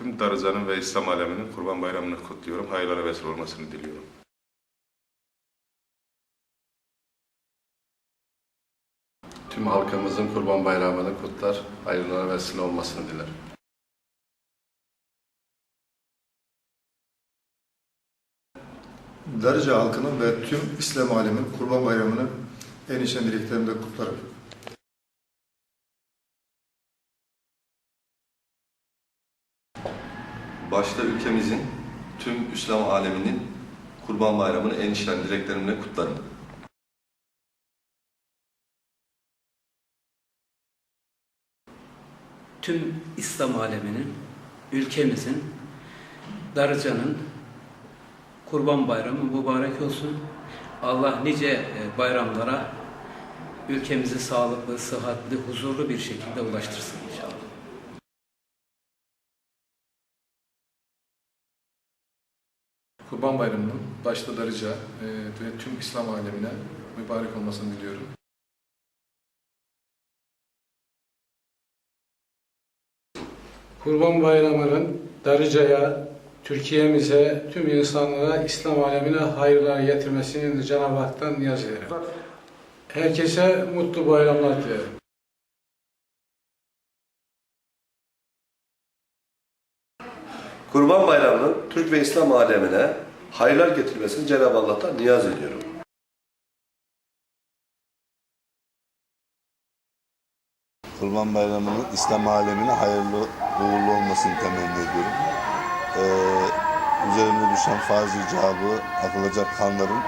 tüm Darıca'nın ve İslam aleminin Kurban Bayramı'nı kutluyorum. Hayırlara vesile olmasını diliyorum. Tüm halkımızın Kurban Bayramı'nı kutlar, hayırlara vesile olmasını dilerim. Darıca halkının ve tüm İslam aleminin Kurban Bayramı'nı en içten dileklerimle kutlarım. Başta ülkemizin, tüm İslam aleminin Kurban Bayramı'nı en içten dileklerimle kutlarım. tüm İslam aleminin, ülkemizin, Darıca'nın Kurban Bayramı mübarek olsun. Allah nice e, bayramlara ülkemizi sağlıklı, sıhhatli, huzurlu bir şekilde ulaştırsın inşallah. Kurban Bayramı'nın başta Darıca e, ve tüm İslam alemine mübarek olmasını diliyorum. Kurban Bayramı'nın Darıca'ya, Türkiye'mize, tüm insanlara, İslam alemine hayırlar getirmesini Cenab-ı Hak'tan niyaz ederim. Herkese mutlu bayramlar dilerim. Kurban Bayramı'nın Türk ve İslam alemine hayırlar getirmesini Cenab-ı Allah'tan niyaz ediyorum. Kurban Bayramı'nın İslam alemine hayırlı uğurlu olmasını temenni ediyorum. Ee, üzerinde düşen farz icabı akılacak kanların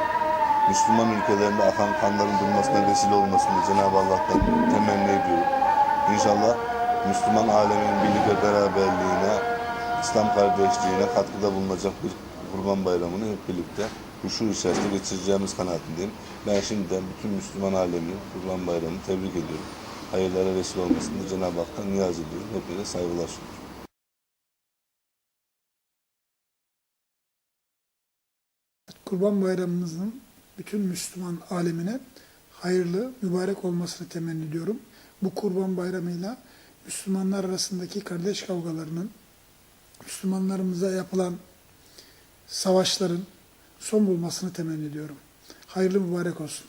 Müslüman ülkelerinde akan kanların durmasına vesile olmasını Cenab-ı Allah'tan temenni ediyorum. İnşallah Müslüman alemin birlik ve beraberliğine, İslam kardeşliğine katkıda bulunacak bir Kurban Bayramı'nı hep birlikte huşu içerisinde geçireceğimiz kanaatindeyim. Ben şimdiden bütün Müslüman aleminin Kurban Bayramı'nı tebrik ediyorum hayırlara vesile olmasını Cenab-ı Hak'tan niyaz ediyorum. Hepinize saygılar sunuyorum. Kurban Bayramımızın bütün Müslüman alemine hayırlı, mübarek olmasını temenni ediyorum. Bu Kurban Bayramıyla Müslümanlar arasındaki kardeş kavgalarının, Müslümanlarımıza yapılan savaşların son bulmasını temenni ediyorum. Hayırlı mübarek olsun.